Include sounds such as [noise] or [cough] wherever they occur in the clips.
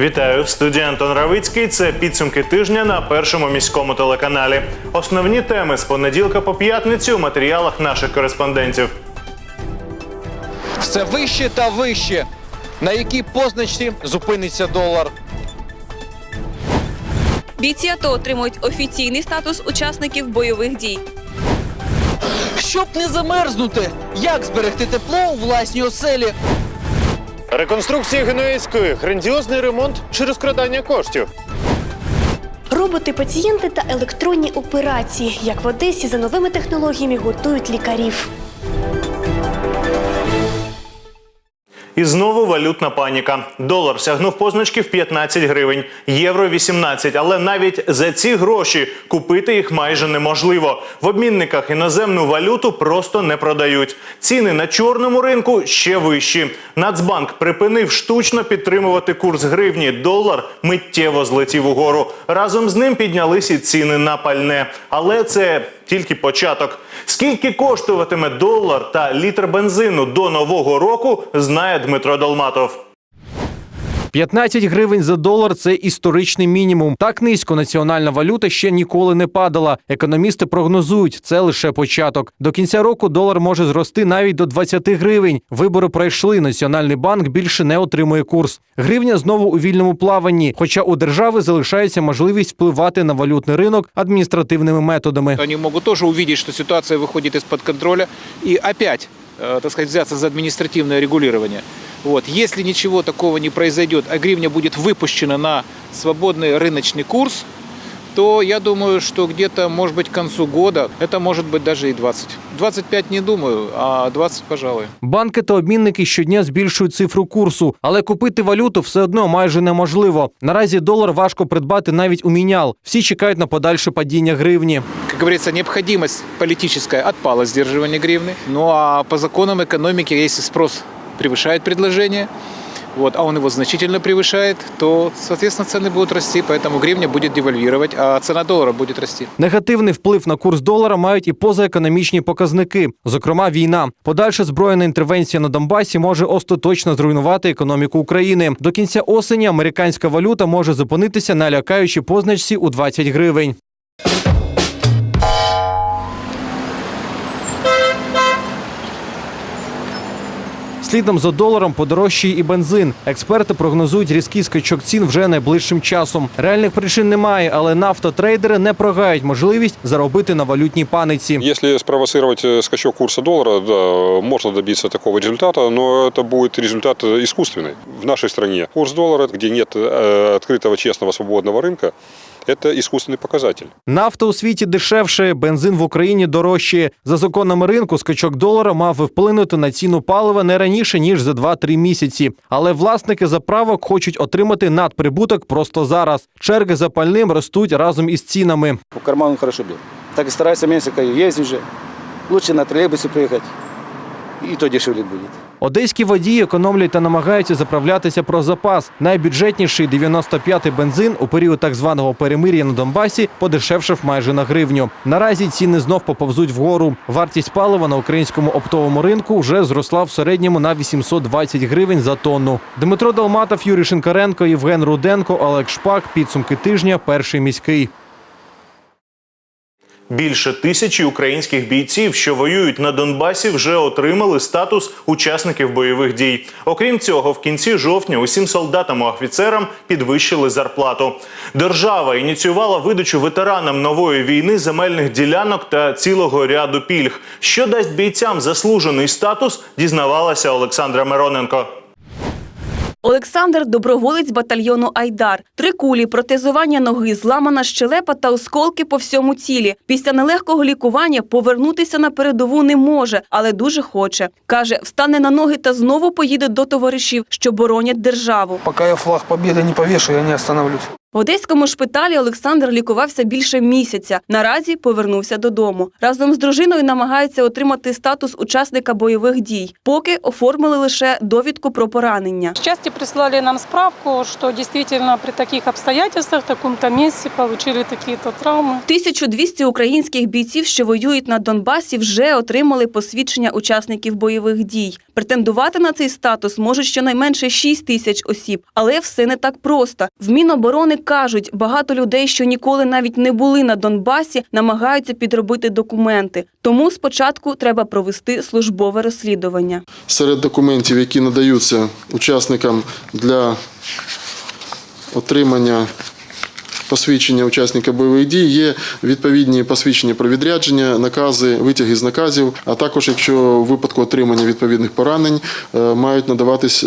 Вітаю в студії Антон Равицький. Це підсумки тижня на першому міському телеканалі. Основні теми з понеділка по п'ятницю у матеріалах наших кореспондентів. Все вище та вище. На якій позначці зупиниться долар? Бійці АТО отримують офіційний статус учасників бойових дій. Щоб не замерзнути, як зберегти тепло у власній оселі? Реконструкція Генуїзької. Грандіозний ремонт чи розкрадання коштів. Роботи, пацієнти та електронні операції, як в Одесі за новими технологіями готують лікарів. І знову валютна паніка. Долар сягнув позначки в 15 гривень, євро 18, але навіть за ці гроші купити їх майже неможливо. В обмінниках іноземну валюту просто не продають. Ціни на чорному ринку ще вищі. Нацбанк припинив штучно підтримувати курс гривні. Долар миттєво злетів угору. Разом з ним піднялись і ціни на пальне. Але це тільки початок. Скільки коштуватиме долар та літр бензину до нового року, знає Дмитро Долматов. 15 гривень за долар це історичний мінімум. Так низько національна валюта ще ніколи не падала. Економісти прогнозують, це лише початок. До кінця року долар може зрости навіть до 20 гривень. Вибори пройшли. Національний банк більше не отримує курс. Гривня знову у вільному плаванні. Хоча у держави залишається можливість впливати на валютний ринок адміністративними методами. Они могут тоже увидеть, что ситуация выходит из-под контроля и опять, э, так сказать, взяться за административное регулирование. Вот. Если ничего такого не произойдет, а гривня будет выпущена на свободный рыночный курс, то я думаю, что где-то, может быть, к концу года это может быть даже и 20. 25 не думаю, а 20, пожалуй. Банки та обмінники щодня збільшують цифру курсу, але купити валюту все одно майже неможливо. Наразі долар важко придбати навіть у мінял. Всі чекають на подальше падіння гривні. Как говорится, необходимость политическая отпала сдерживание гривны. Ну а по законам экономики, если спрос превышает предложение, вот, а он его значительно превышает, то, соответственно, цены будут расти, поэтому гривня будет девальвировать, а цена доллара будет расти. Негативний вплив на курс долара мають і позаекономічні показники, зокрема війна. Подальша збройна інтервенція на Донбасі може остаточно зруйнувати економіку України. До кінця осені американська валюта може зупинитися на лякаючій позначці у 20 гривень. Слідом за доларом подорожчає і бензин. Експерти прогнозують різкий скачок цін вже найближчим часом. Реальних причин немає, але нафтотрейдери не прогають можливість заробити на валютній паниці. Если спровоцировать э, скачок курса доллара, да, можно добиться такого результата, но это будет результат э, искусственный. В нашей стране курс доллара, где нет э, открытого, честного, свободного рынка, это искусственный показатель. Нафта у світі дешевше, бензин в Україні дорожчає. За законами ринку скачок долара мав би вплинути на ціну палива не раніше ніж за 2-3 місяці. Але власники заправок хочуть отримати надприбуток просто зараз. Черги за пальним ростуть разом із цінами. По карману хорошо бьет. Так и старайся меньше ездить же. Лучше на троллейбусе приехать. И то дешевле будет. Одеські водії економлять та намагаються заправлятися про запас. Найбюджетніший 95-й бензин у період так званого перемир'я на Донбасі подешевшав майже на гривню. Наразі ціни знов поповзуть вгору. Вартість палива на українському оптовому ринку вже зросла в середньому на 820 гривень за тонну. Дмитро Долматов, Юрій Шинкаренко, Євген Руденко, Олег Шпак. Підсумки тижня. Перший міський. Більше тисячі українських бійців, що воюють на Донбасі, вже отримали статус учасників бойових дій. Окрім цього, в кінці жовтня усім солдатам і офіцерам підвищили зарплату. Держава ініціювала видачу ветеранам нової війни земельних ділянок та цілого ряду пільг. Що дасть бійцям заслужений статус, дізнавалася Олександра Мироненко. Олександр доброволець батальйону Айдар. Три кулі, протезування ноги, зламана щелепа та осколки по всьому тілі. Після нелегкого лікування повернутися на передову не може, але дуже хоче. Каже, встане на ноги та знову поїде до товаришів, що боронять державу. Поки я флаг побіди не повішу, я не остановлюсь. В одеському шпиталі Олександр лікувався більше місяця. Наразі повернувся додому. Разом з дружиною намагаються отримати статус учасника бойових дій. Поки оформили лише довідку про поранення. Счастью, прислали нам справку, что действительно при таких обстоятельствах, в таком-то месте получили такие-то травмы. 1200 українських бійців, що воюють на Донбасі, вже отримали посвідчення учасників бойових дій. Претендувати на цей статус можуть щонайменше 6 тисяч осіб, але все не так просто. В Міноборони кажуть, багато людей, що ніколи навіть не були на Донбасі, намагаються підробити документи. Тому спочатку треба провести службове розслідування. Серед документів, які надаються учасникам для отримання посвідчення учасника бойових дій, є відповідні посвідчення про відрядження, накази, витяги з наказів, а також, якщо в випадку отримання відповідних поранень, е, мають надаватись е,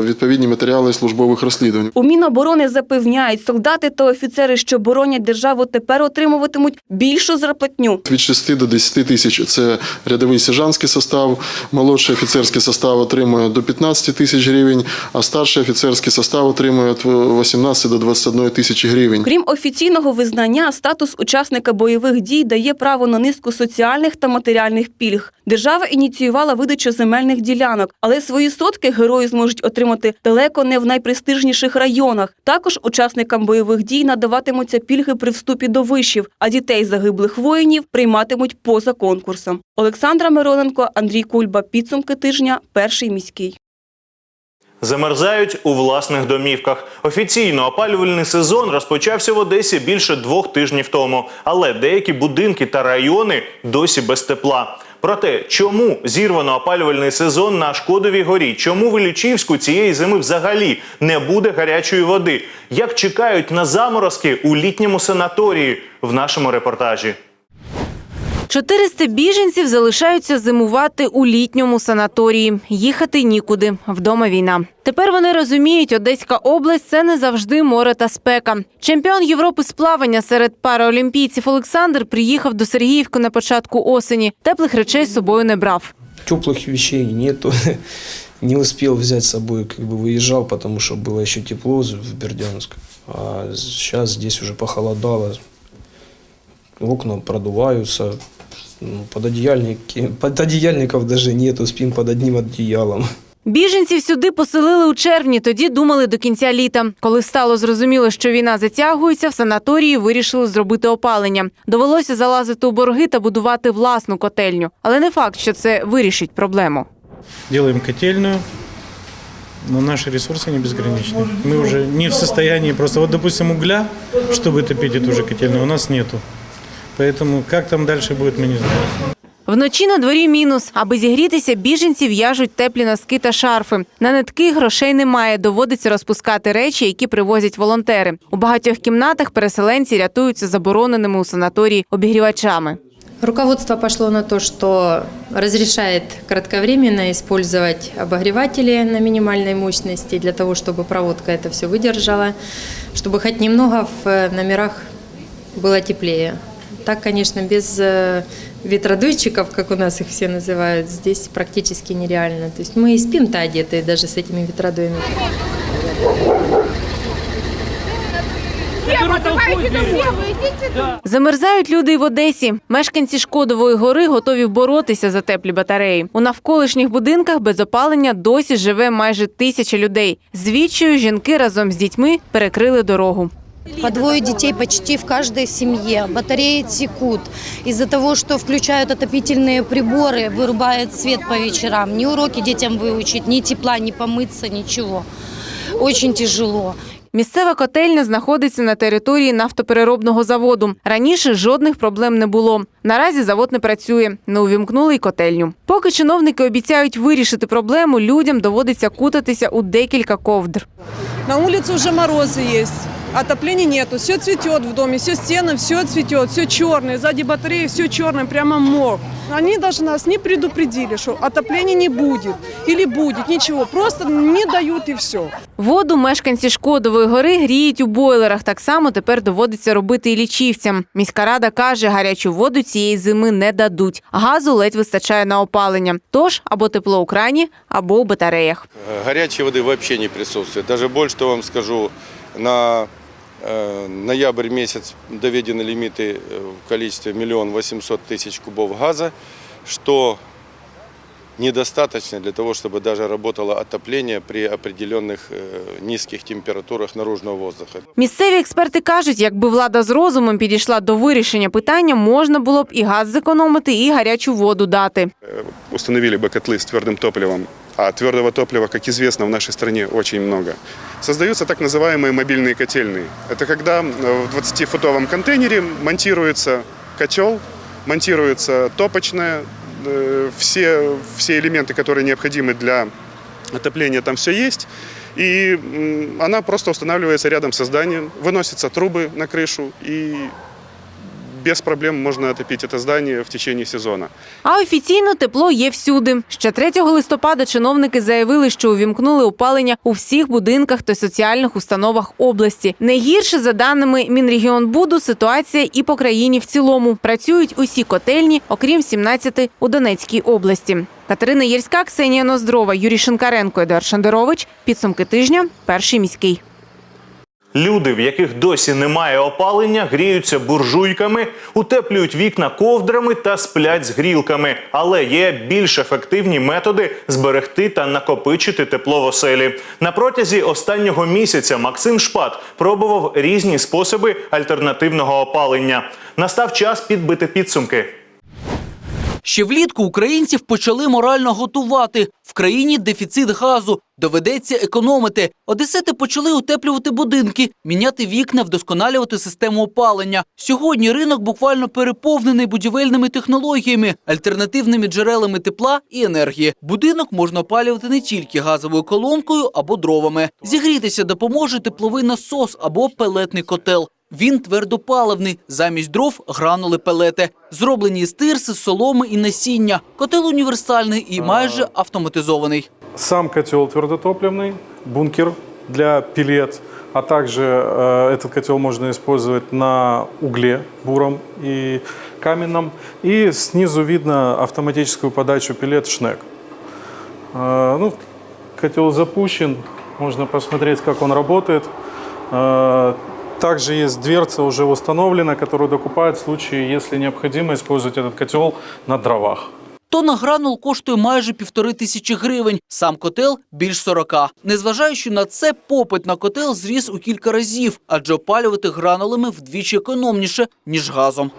відповідні матеріали службових розслідувань. У Міноборони запевняють, солдати та офіцери, що боронять державу, тепер отримуватимуть більшу зарплатню. Від 6 до 10 тисяч це рядовий сержантський состав, молодший офіцерський состав отримує до 15 тисяч гривень, а старший офіцерський состав отримує від 18 до 21 тисячі гривень. Крім офіційного визнання, статус учасника бойових дій дає право на низку соціальних та матеріальних пільг. Держава ініціювала видачу земельних ділянок, але свої сотки герої зможуть отримати далеко не в найпрестижніших районах. Також учасникам бойових дій надаватимуться пільги при вступі до вишів, а дітей загиблих воїнів прийматимуть поза конкурсом. Олександра Мироненко, Андрій Кульба. Підсумки тижня. Перший міський. Замерзають у власних домівках. Офіційно опалювальний сезон розпочався в Одесі більше двох тижнів тому, але деякі будинки та райони досі без тепла. Про те, чому зірвано опалювальний сезон на Шкодовій горі, чому в Іллічівську цієї зими взагалі не буде гарячої води, як чекають на заморозки у літньому санаторії в нашому репортажі. 400 біженців залишаються зимувати у літньому санаторії. Їхати нікуди. Вдома війна. Тепер вони розуміють, Одеська область це не завжди море та спека. Чемпіон Європи з плавання серед параолімпійців Олександр приїхав до Сергіївки на початку осені. Теплих речей з собою не брав. Теплых вещей нету. [laughs] Не успел взять с собой, как бы выезжал, потому что было еще тепло в Бердянск. А сейчас здесь уже похолодало. Окна продуваются. Ну, Пододеяльники, пододеяльников даже нету, спим под одним одеялом. Біженців сюди поселили у червні. Тоді думали до кінця літа. Коли стало зрозуміло, що війна затягується, в санаторії вирішили зробити опалення. Довелося залазити у борги та будувати власну котельню. Але не факт, що це вирішить проблему. делаем котельную, но наши ресурсы не безграничны. Мы уже не в состоянии просто, вот допустим, угля, чтобы топить эту же котельную, у нас нету. Поэтому как там дальше будет, мы не знаем. Вночі на дворі мінус. Аби зігрітися, біженці в'яжуть теплі носки та шарфи. На нитки грошей немає. Доводиться розпускати речі, які привозять волонтери. У багатьох кімнатах переселенці рятуються забороненими у санаторії обігрівачами. Руководство пошло на то, что разрешает кратковременно использовать обогреватели на минимальной мощности для того, чтобы проводка это все выдержала, чтобы хоть немного в э, номерах было теплее. Так, конечно, без э, ветродуйчиков, как у нас их все называют, здесь практически нереально. То есть мы и спим-то одетые даже с этими ветродуями. Замерзають люди й в Одесі. Мешканці Шкодової гори готові боротися за теплі батареї. У навколишніх будинках без опалення досі живе майже тисяча людей. Звідчою жінки разом з дітьми перекрили дорогу. По двое детей почти в каждой семье. Батареи текут. Из-за того, что включают отопительные приборы, вырубает свет по вечерам. Ни уроки детям выучить, ни тепла, ни помыться, ничего. Очень тяжело. Місцева котельня знаходиться на території нафтопереробного заводу. Раніше жодних проблем не було. Наразі завод не працює, не увімкнули й котельню. Поки чиновники обіцяють вирішити проблему, людям доводиться кутатися у декілька ковдр. На улице уже морозы есть. Отопления нету, все цветет в доме, все стены, все цветет, все черное, сзади батареи все черное, прямо мох. Они даже нас не предупредили, что отопления не будет или будет, ничего, просто не дают и все. Воду мешканці Шкодової гори гріють у бойлерах. Так само тепер доводиться робити і лічівцям. Міська рада каже, гарячу воду цієї зими не дадуть. Газу ледь вистачає на опалення. Тож або тепло у крані, або у батареях. Горячей воды вообще не присутствует. Даже больше того вам скажу, на Э, Ноябрь месяц доведены лимиты э, в количестве миллион восемьсот тысяч кубов газа, что недостаточно для того, чтобы даже работало отопление при определенных э, низких температурах наружного воздуха. Місцеві експерти кажуть, якби влада з розумом підійшла до вирішення питання, можна було б і газ зекономити, і гарячу воду дати. установили бы котлы с твердым топливом, а твердого топлива, как известно, в нашей стране очень много. Создаются так называемые мобильные котельные. Это когда в 20-футовом контейнере монтируется котел, монтируется топочная, э, все, все элементы, которые необходимы для отопления, там все есть. И она просто устанавливается рядом со зданием, выносятся трубы на крышу и без проблем можно отопить это здание в течение сезона. А офіційно тепло є всюди. Ще 3 листопада чиновники заявили, що увімкнули опалення у всіх будинках та соціальних установах області. Найгірше, за даними Мінрегіонбуду, ситуація і по країні в цілому. Працюють усі котельні, окрім 17 у Донецькій області. Катерина Єрська, Ксенія Ноздрова, Юрій Шинкаренко, Едуард Шандерович. Підсумки тижня. Перший міський. Люди, в яких досі немає опалення, гріються буржуйками, утеплюють вікна ковдрами та сплять з грілками. Але є більш ефективні методи зберегти та накопичити тепло в оселі. На протязі останнього місяця Максим Шпат пробував різні способи альтернативного опалення. Настав час підбити підсумки. Ще влітку українців почали морально готувати. В країні дефіцит газу. Доведеться економити. Одесити почали утеплювати будинки, міняти вікна, вдосконалювати систему опалення. Сьогодні ринок буквально переповнений будівельними технологіями, альтернативними джерелами тепла і енергії. Будинок можна опалювати не тільки газовою колонкою або дровами. Зігрітися допоможе тепловий насос або пелетний котел. Він твердопаливний, замість дров гранули пелети, зроблені з тирси, соломи і насіння. Котел універсальний і майже автоматизований. Сам котел твердотопливный, бункер для пилет, а также э, этот котел можно использовать на угле буром и каменном. И снизу видно автоматическую подачу пилет шнек. Э, ну, котел запущен, можно посмотреть, как он работает. Также есть дверца уже установлена, которую докупают в случае, если необходимо использовать этот котел на дровах. Тонна гранул коштує майже півтори тисячі гривень. Сам котел більш 40. Незважаючи на це, попит на котел зріс у кілька разів, адже опалювати гранулами вдвічі економніше ніж газом.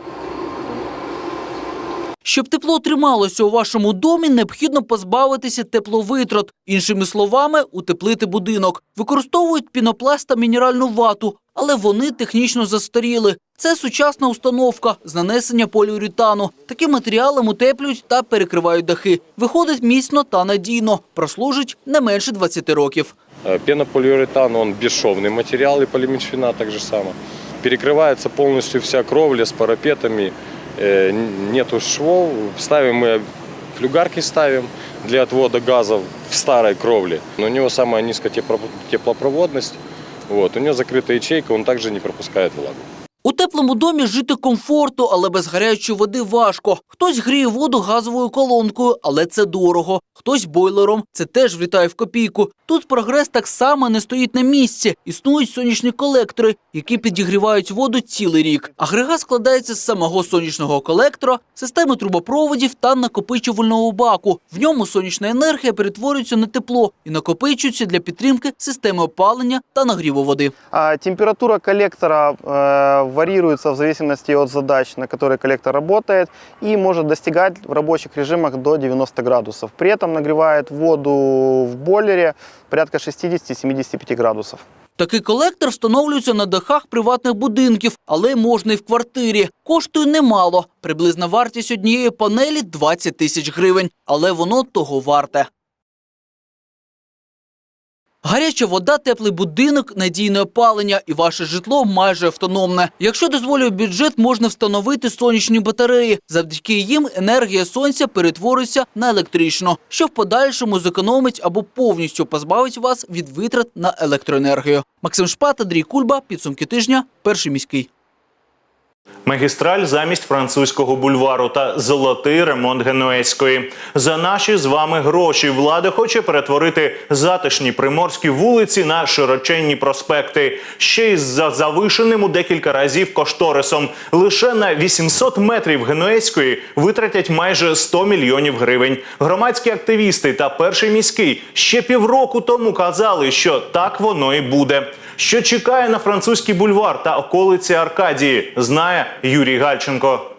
Щоб тепло трималося у вашому домі, необхідно позбавитися тепловитрат. Іншими словами, утеплити будинок. Використовують пінопласт та мінеральну вату, але вони технічно застаріли. Це сучасна установка з нанесення поліуретану. Таким матеріалом утеплюють та перекривають дахи. Виходить міцно та надійно. Прослужить не менше 20 років. Э, Пенополиуретан, он бесшовный материал и полимерфина так же само. Перекрывается полностью вся кровля с парапетами, э, н- нету швов. Ставим мы флюгарки ставим для отвода газов в старой кровле. Но у него самая низкая теплопроводность. Вот. У него закрытая ячейка, он также не пропускает влагу. Теплому домі жити комфортно, але без гарячої води важко. Хтось гріє воду газовою колонкою, але це дорого. Хтось бойлером, це теж влітає в копійку. Тут прогрес так само не стоїть на місці. Існують сонячні колектори, які підігрівають воду цілий рік. Агрегат складається з самого сонячного колектора, системи трубопроводів та накопичувального баку. В ньому сонячна енергія перетворюється на тепло і накопичується для підтримки системи опалення та нагріву води. А температура коллектора э, варьируется в зависимости от задач, на которые коллектор работает, и может достигать в рабочих режимах до 90 градусов. При этом нагревает воду в бойлере порядка 60-75 градусов. Такий колектор встановлюється на дахах приватних будинків, але можна і в квартирі. Коштує немало. Приблизна вартість однієї панелі 20 тисяч гривень, але воно того варте. Гаряча вода, теплий будинок, надійне опалення і ваше житло майже автономне. Якщо дозволює бюджет, можна встановити сонячні батареї. Завдяки їм енергія сонця перетвориться на електричну, що в подальшому зекономить або повністю позбавить вас від витрат на електроенергію. Максим Шпат, Андрій Кульба, підсумки тижня, перший міський. Магістраль замість французького бульвару та золотий ремонт Генуезької. За наші з вами гроші влада хоче перетворити затишні приморські вулиці на широченні проспекти. Ще й за завишеним у декілька разів кошторисом. Лише на 800 метрів Генуезької витратять майже 100 мільйонів гривень. Громадські активісти та перший міський ще півроку тому казали, що так воно і буде. Що чекає на французький бульвар та околиці Аркадії, знає Юрій Гальченко.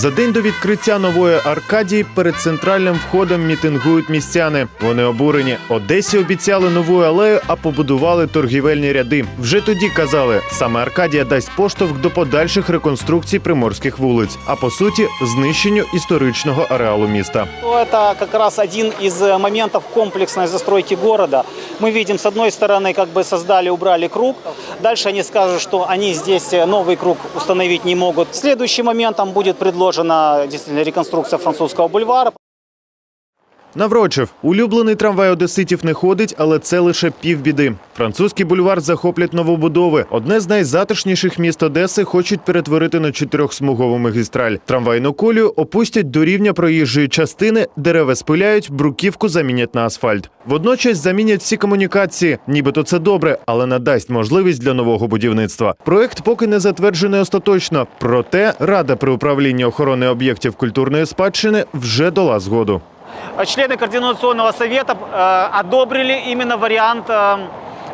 За день до відкриття нової Аркадії перед центральним входом мітингують містяни. Вони обурені. Одесі обіцяли нову алею, а побудували торгівельні ряди. Вже тоді казали, саме Аркадія дасть поштовх до подальших реконструкцій приморських вулиць, а по суті, знищенню історичного ареалу міста. Ну, Это как раз один из э, моментов комплексной застройки города. Мы видим, с одной стороны, как бы создали, убрали круг. Дальше они скажут, что они здесь э, новый круг установить не могут. Следующим моментом будет предложена действительно реконструкция французского бульвара. Наврочив, улюблений трамвай одеситів не ходить, але це лише півбіди. Французький бульвар захоплять новобудови. Одне з найзатишніших міст Одеси хочуть перетворити на чотирьохсмугову магістраль. Трамвайну колію опустять до рівня проїжджої частини, дерева спиляють, бруківку замінять на асфальт. Водночас замінять всі комунікації. Нібито це добре, але надасть можливість для нового будівництва. Проект поки не затверджений остаточно. Проте Рада при управлінні охорони об'єктів культурної спадщини вже дала згоду. Э, Члены Координационного совета э, одобрили именно вариант э,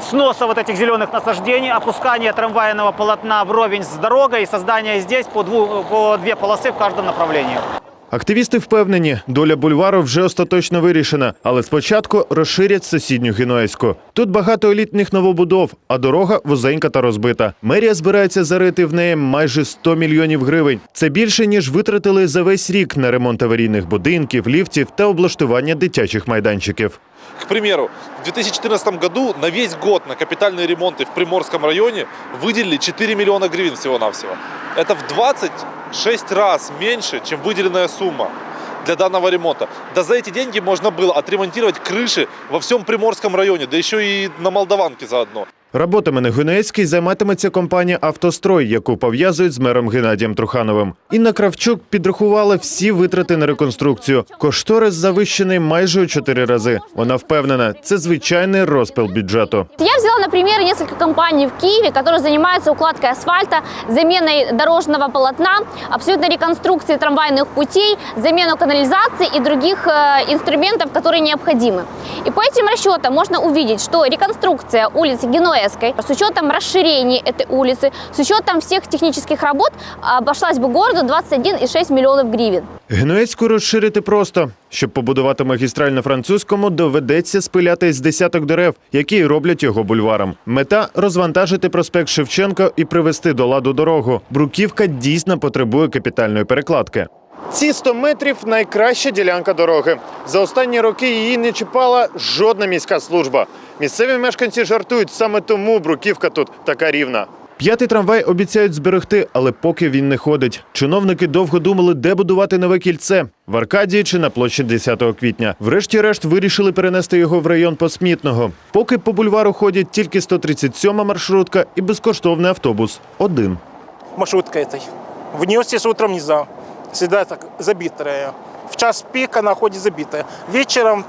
сноса вот этих зеленых насаждений, опускания трамвайного полотна вровень с дорогой и создания здесь по, дву- по две полосы в каждом направлении. Активісти впевнені, доля бульвару вже остаточно вирішена, але спочатку розширять сусідню Генуезьку. Тут багато елітних новобудов, а дорога вузенька та розбита. Мерія збирається зарити в неї майже 100 мільйонів гривень. Це більше ніж витратили за весь рік на ремонт аварійних будинків, ліфтів та облаштування дитячих майданчиків. К примеру, в 2014 году на весь год на капитальные ремонты в Приморском районе выделили 4 миллиона гривен всего-навсего. Это в 26 раз меньше, чем выделенная сумма для данного ремонта. Да за эти деньги можно было отремонтировать крыши во всем Приморском районе, да еще и на Молдаванке заодно. Роботами на Генуезькій займатиметься компанія «Автострой», яку пов'язують з мером Геннадієм Трухановим. Інна Кравчук підрахувала всі витрати на реконструкцію. Кошторис завищений майже у чотири рази. Вона впевнена, це звичайний розпил бюджету. Я взяла, например, несколько компаний в Киеве, которые занимаются укладкой асфальта, заменой дорожного полотна, абсолютной реконструкцией трамвайных путей, замену канализации и других э, инструментов, которые необходимы. И по этим расчетам можно увидеть, что реконструкция улицы Генуэзской с учетом расширения этой улицы, с учетом всех технических работ обошлась бы городу 21,6 миллионов гривен. Генуезьку розширити просто. Щоб побудувати магістраль на французькому, доведеться спиляти з десяток дерев, які й роблять його бульваром. Мета розвантажити проспект Шевченка і привести до ладу дорогу. Бруківка дійсно потребує капітальної перекладки. Ці 100 метрів найкраща ділянка дороги. За останні роки її не чіпала жодна міська служба. Місцеві мешканці жартують, саме тому бруківка тут така рівна. П'ятий трамвай обіцяють зберегти, але поки він не ходить. Чиновники довго думали, де будувати нове кільце в Аркадії чи на площі 10 квітня. Врешті-решт вирішили перенести його в район Посмітного. Поки по бульвару ходять тільки 137 маршрутка і безкоштовний автобус. Один. маршрутка этой. В сесть утром нельзя. Всегда так забитая. В час пик она ходит забитая. Вечером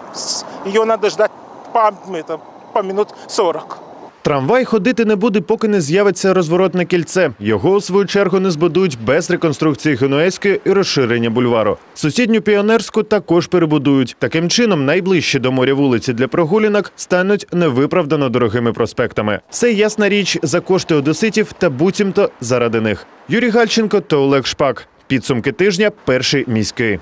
ее надо ждать по, минут 40. Трамвай ходити не буде, поки не з'явиться розворотне кільце. Його у свою чергу не збудують без реконструкції Генуезької і розширення бульвару. Сусідню піонерську також перебудують. Таким чином, найближчі до моря вулиці для прогулянок стануть невиправдано дорогими проспектами. Це ясна річ за кошти одеситів та буцімто заради них. Юрій Гальченко та Олег Шпак. Підсумки тижня. Перший міський.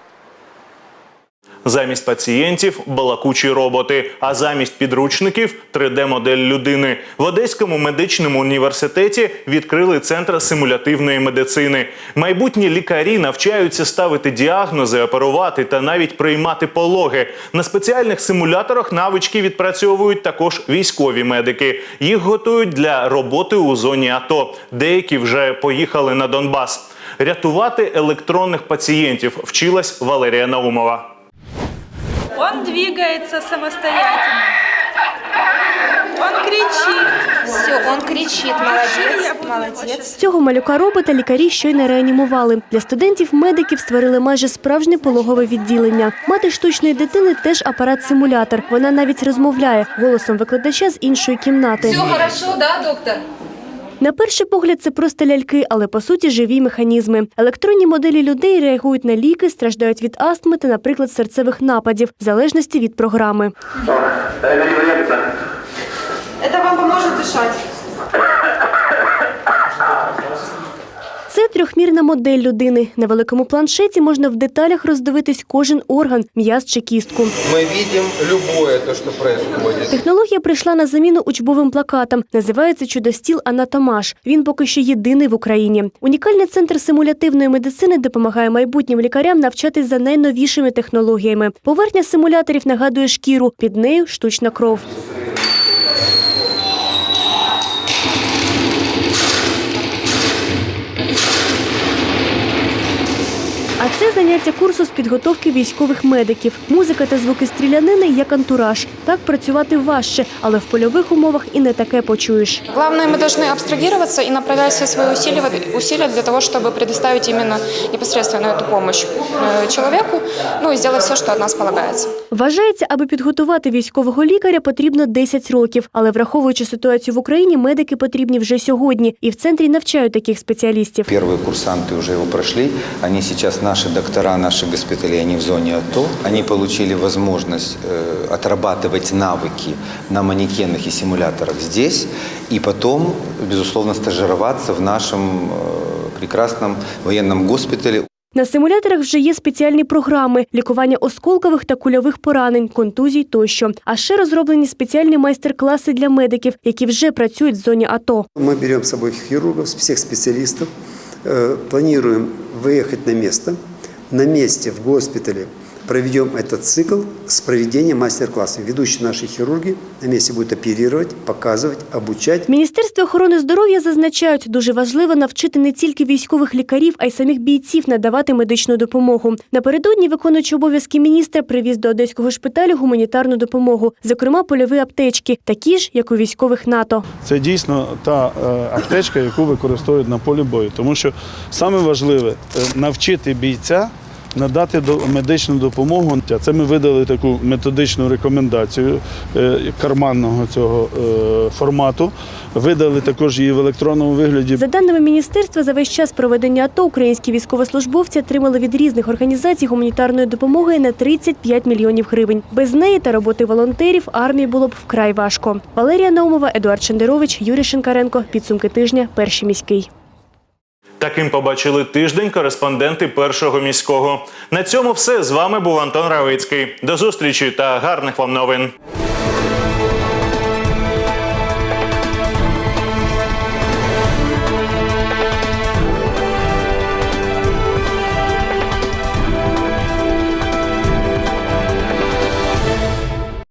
Замість пацієнтів балакучі роботи, а замість підручників 3D-модель людини. В Одеському медичному університеті відкрили центр симулятивної медицини. Майбутні лікарі навчаються ставити діагнози, оперувати та навіть приймати пологи. На спеціальних симуляторах навички відпрацьовують також військові медики. Їх готують для роботи у зоні АТО. Деякі вже поїхали на Донбас. Рятувати електронних пацієнтів вчилась Валерія Наумова. Он двигается самостоятельно. Он кричит. Все, он кричит. Молодец, молодец. Цього малюка робота лікарі щойно реанімували. Для студентів-медиків створили майже справжнє пологове відділення. Мати штучної дитини теж апарат-симулятор. Вона навіть розмовляє голосом викладача з іншої кімнати. хорошо, да, доктор? На перший погляд це просто ляльки, але по суті живі механізми. Електронні моделі людей реагують на ліки, страждають від астми та, наприклад, серцевих нападів, в залежності від програми. Це вам допоможе дышать. Це трьохмірна модель людини. На великому планшеті можна в деталях роздивитись кожен орган, м'яз чи кістку. Мы видим любое то, что происходит. Технологія прийшла на заміну учбовим плакатам. Називається чудостіл Анатомаш. Він поки що єдиний в Україні. Унікальний центр симулятивної медицини допомагає майбутнім лікарям навчатись за найновішими технологіями. Поверхня симуляторів нагадує шкіру, під нею штучна кров. А це заняття курсу з підготовки військових медиків. Музика та звуки стрілянини як антураж. Так працювати важче, але в польових умовах і не таке почуєш. Главное, мы должны абстрагироваться и направлять все свои усилия, усилия для того, чтобы предоставить именно непосредственно эту помощь э, человеку, ну и сделать все, что от нас полагается. Вважається, аби підготувати військового лікаря, потрібно 10 років. Але враховуючи ситуацію в Україні, медики потрібні вже сьогодні. І в центрі навчають таких спеціалістів. Первые курсанты уже его прошли. Они сейчас наши доктора, наши госпитали, они в зоне АТО. Они получили возможность э, отрабатывать навыки на манекенах и симуляторах здесь. И потом, безусловно, стажироваться в нашем э, прекрасном военном госпитале. На симуляторах вже є спеціальні програми лікування осколкових та кульових поранень, контузій тощо. А ще розроблені спеціальні майстер-класи для медиків, які вже працюють в зоні АТО. Мы берем с собой хирургов, всех специалистов, э, планируем выехать на место. На месте в госпитале проведем этот цикл с проведением мастер-классов. Ведущие наши хирурги на месте будут оперировать, показывать, обучать. В Міністерстві охорони здоров'я зазначають, дуже важливо навчити не тільки військових лікарів, а й самих бійців надавати медичну допомогу. Напередодні виконуючий обов'язки міністра привіз до одеського шпиталю гуманітарну допомогу, зокрема польові аптечки, такі ж, як у військових НАТО. Це дійсно та е, аптечка, яку використовують на полі бою. Тому що саме важливе е, навчити бійця надати медичну допомогу. Це ми видали таку методичну рекомендацію е, карманного цього е, формату. Видали також її в електронному вигляді. За даними міністерства, за весь час проведення АТО українські військовослужбовці отримали від різних організацій гуманітарної допомоги на 35 мільйонів гривень. Без неї та роботи волонтерів армії було б вкрай важко. Валерія Наумова, Едуард Шендерович, Юрій Шинкаренко. Підсумки тижня. Перший міський. Таким побачили тиждень кореспонденти першого міського. На цьому все з вами був Антон Равицький. До зустрічі та гарних вам новин.